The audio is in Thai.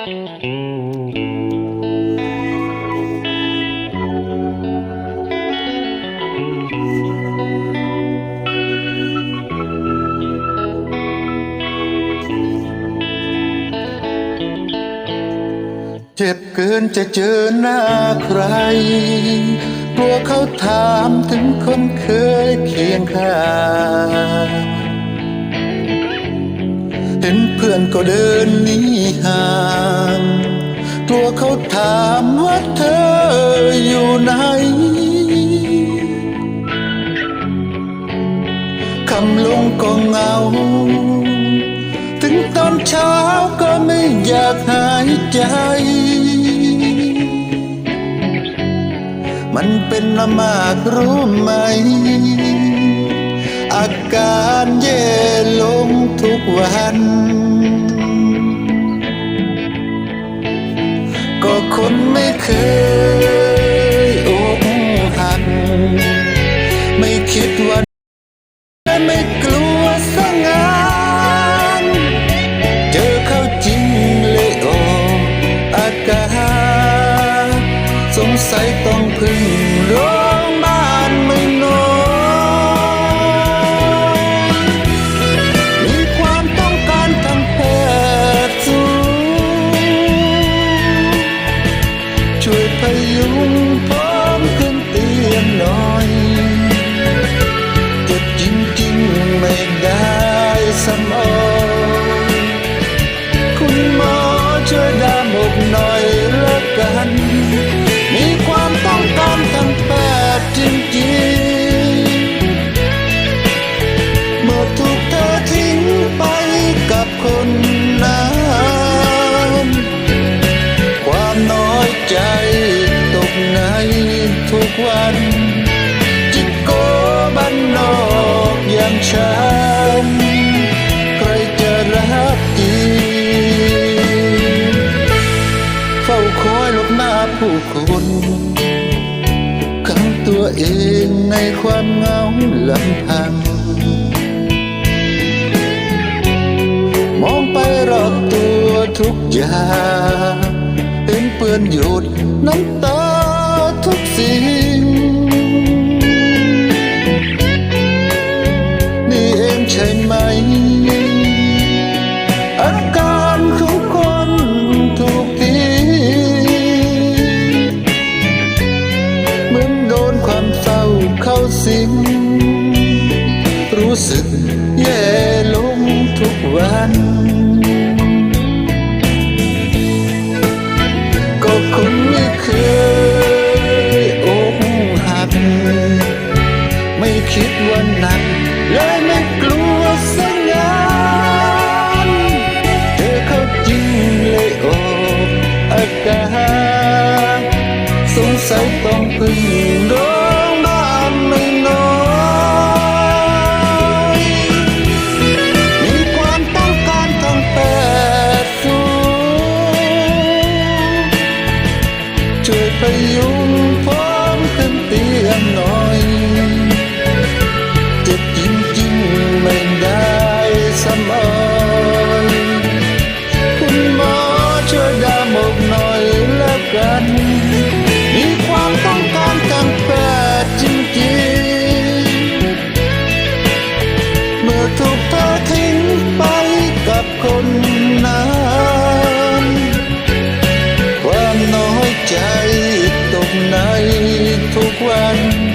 เจ็บเกินจะเจอหน้าใคร กลัวเขาถามถึงคนเคยเคียงข้าง เห็นเพื่อนก็เดินหนีห่างกลัวเขาถามว่าเธออยู่ไหนคำลงก็เงา ถึงตอนเช้าก็ไม่อยากหายใจ มันเป็นละมากรู้ไหม อาการแย่ลง กวัน ก็คนไม่เคย ไม่ได้สมองคุณหมอช่วยดามอกหน่อยละกัน มีความต้องการทางแพทย์จริงๆ เมื่อถูกเธอทิ้งไปกับคนนั้นความน้อยใจตกในทุกวัน หน้าผู้คนขังตัวเองในความเหงาลำพัง มองไปรอบตัวทุกอย่างเห็นเปื้อนหยุดน้ำตาทุกสี สิ้น รู้สึกแย่ลงทุกวัน ก็คงไม่เคยอกหัก ไม่คิดว่าหนักเลยไม่กลัวสักงานเธอเขาจริงเลยออกอากาศสงสัยต้องพึ่งโดน ทุกวัน